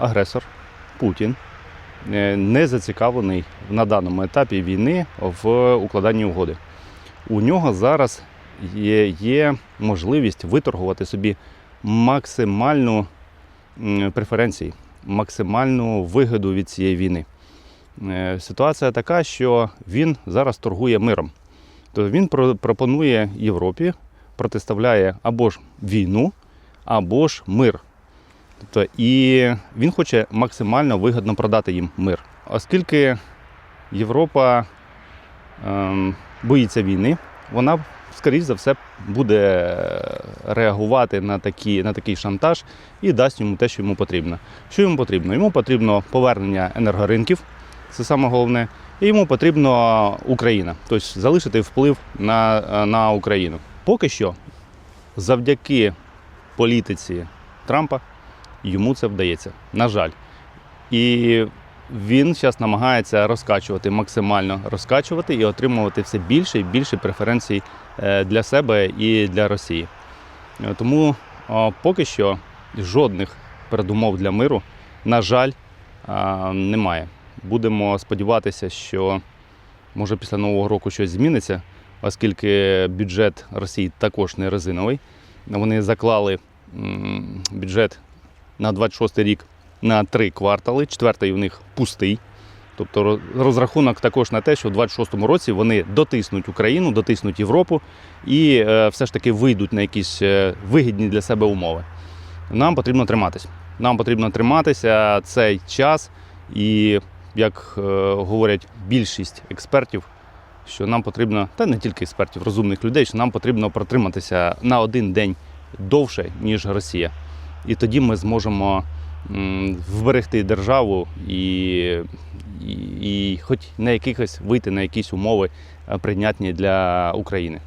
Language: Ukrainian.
Агресор Путін е, не зацікавлений на даному етапі війни в укладанні угоди. У нього зараз є, є можливість виторгувати собі максимальну м, преференції, максимальну вигоду від цієї війни. Е, Ситуація така, що він зараз торгує миром. Тобто він пропонує Європі, протиставляє або ж війну, або ж мир. Тобто, і він хоче максимально вигідно продати їм мир. Оскільки Європа ем, боїться війни, вона, скоріш за все, буде реагувати на, такі, на такий шантаж і дасть йому те, що йому потрібно. Що йому потрібно? Йому потрібно повернення енергоринків, це саме головне, і йому потрібно Україна, тобто залишити вплив на, на Україну. Поки що, завдяки політиці Трампа, йому це вдається. На жаль. І він зараз намагається розкачувати, максимально розкачувати і отримувати все більше і більше преференцій е, для себе і для Росії. Е, Тому поки що жодних передумов для миру, на жаль, немає. Будемо сподіватися, що може після Нового року щось зміниться, оскільки бюджет Росії також не резиновий. Вони заклали бюджет на 26 рік на три квартали. Четвертий у них пустий. Тобто розрахунок також на те, що в 26-му році вони дотиснуть Україну, дотиснуть Європу і е, все ж таки вийдуть на якісь е, вигідні для себе умови. Нам потрібно триматися. Нам потрібно триматися цей час, і як е, говорять більшість експертів, що нам потрібно, та не тільки експертів, розумних людей, що нам потрібно протриматися на один день довше, ніж Росія. І тоді ми зможемо вберегти державу і, і, і хоч на якихось вийти на якісь умови е, прийнятні для України.